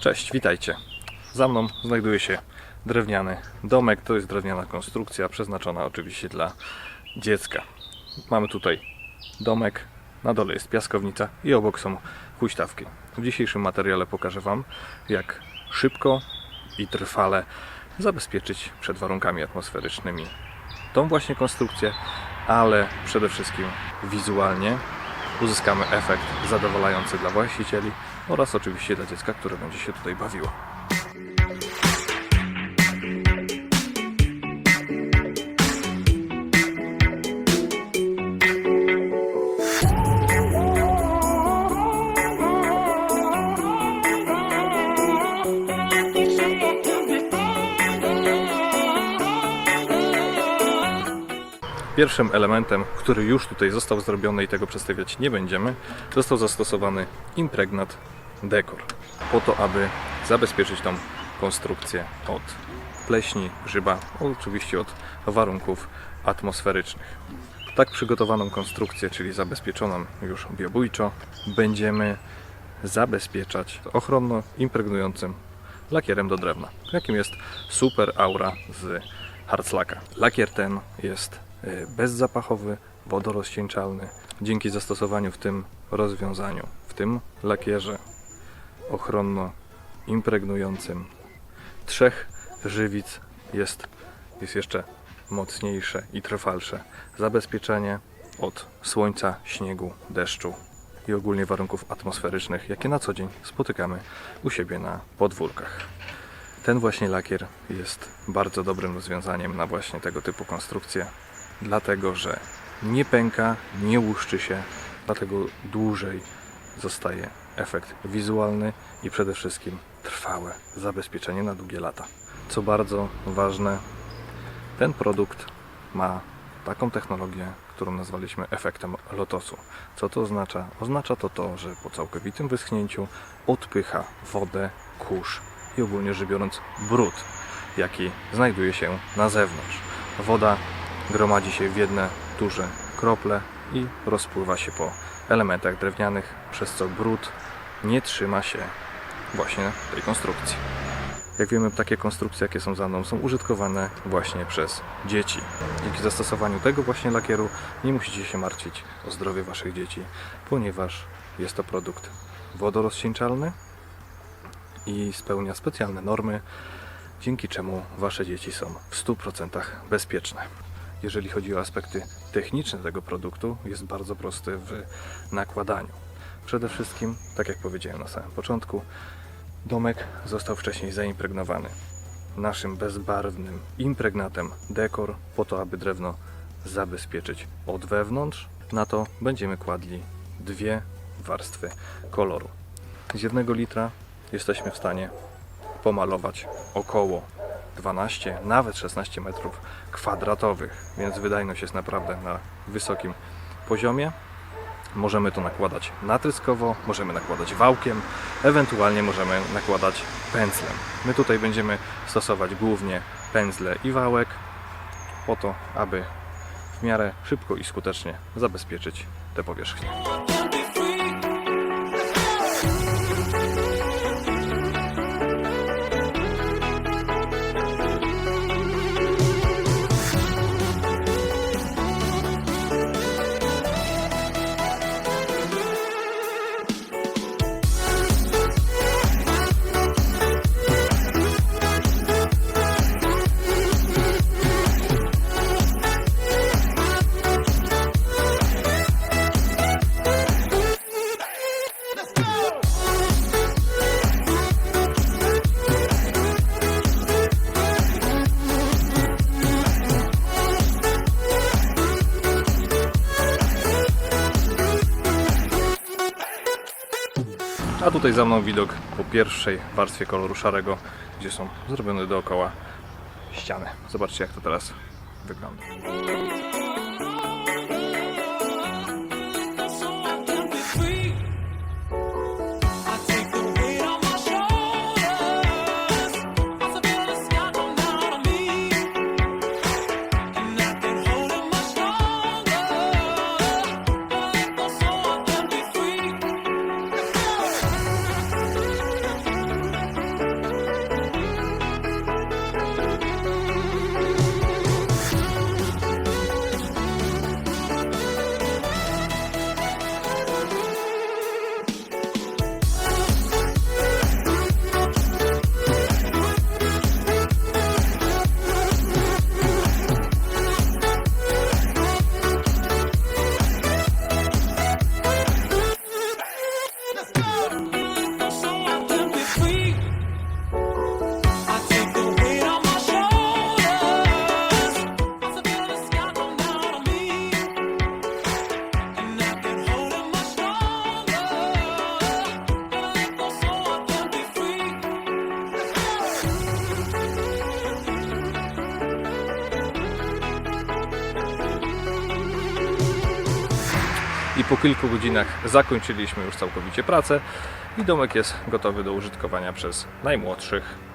Cześć, witajcie. Za mną znajduje się drewniany domek. To jest drewniana konstrukcja przeznaczona oczywiście dla dziecka. Mamy tutaj domek, na dole jest piaskownica i obok są huśtawki. W dzisiejszym materiale pokażę Wam, jak szybko i trwale zabezpieczyć przed warunkami atmosferycznymi tą właśnie konstrukcję, ale przede wszystkim wizualnie uzyskamy efekt zadowalający dla właścicieli oraz oczywiście dla dziecka, które będzie się tutaj bawiło. Pierwszym elementem, który już tutaj został zrobiony i tego przedstawiać nie będziemy, został zastosowany impregnat dekor. Po to, aby zabezpieczyć tą konstrukcję od pleśni, grzyba, oczywiście od warunków atmosferycznych. Tak przygotowaną konstrukcję, czyli zabezpieczoną już biobójczo, będziemy zabezpieczać ochronno impregnującym lakierem do drewna, jakim jest Super Aura z Harclaka. Lakier ten jest bezzapachowy, wodorozcieńczalny. Dzięki zastosowaniu w tym rozwiązaniu, w tym lakierze ochronno impregnującym trzech żywic jest, jest jeszcze mocniejsze i trwalsze zabezpieczenie od słońca, śniegu, deszczu i ogólnie warunków atmosferycznych, jakie na co dzień spotykamy u siebie na podwórkach. Ten właśnie lakier jest bardzo dobrym rozwiązaniem na właśnie tego typu konstrukcje, dlatego że nie pęka, nie łuszczy się, dlatego dłużej zostaje efekt wizualny i przede wszystkim trwałe zabezpieczenie na długie lata. Co bardzo ważne, ten produkt ma taką technologię, którą nazwaliśmy efektem lotosu. Co to oznacza? Oznacza to to, że po całkowitym wyschnięciu odpycha wodę, kurz i ogólnie rzecz biorąc brud, jaki znajduje się na zewnątrz. Woda gromadzi się w jedne duże krople i rozpływa się po elementach drewnianych, przez co brud nie trzyma się właśnie tej konstrukcji. Jak wiemy, takie konstrukcje, jakie są za mną, są użytkowane właśnie przez dzieci. Dzięki zastosowaniu tego właśnie lakieru nie musicie się martwić o zdrowie waszych dzieci, ponieważ jest to produkt wodorozcieńczalny i spełnia specjalne normy, dzięki czemu wasze dzieci są w 100% bezpieczne. Jeżeli chodzi o aspekty techniczne tego produktu, jest bardzo prosty w nakładaniu. Przede wszystkim, tak jak powiedziałem na samym początku, Domek został wcześniej zaimpregnowany naszym bezbarwnym impregnatem dekor po to, aby drewno zabezpieczyć od wewnątrz. Na to będziemy kładli dwie warstwy koloru. Z jednego litra jesteśmy w stanie pomalować około 12, nawet 16 metrów kwadratowych, więc wydajność jest naprawdę na wysokim poziomie. Możemy to nakładać natryskowo, możemy nakładać wałkiem, ewentualnie możemy nakładać pędzlem. My tutaj będziemy stosować głównie pędzle i wałek po to, aby w miarę szybko i skutecznie zabezpieczyć te powierzchnie. A tutaj za mną widok po pierwszej warstwie koloru szarego, gdzie są zrobione dookoła ściany. Zobaczcie jak to teraz wygląda. I po kilku godzinach zakończyliśmy już całkowicie pracę i domek jest gotowy do użytkowania przez najmłodszych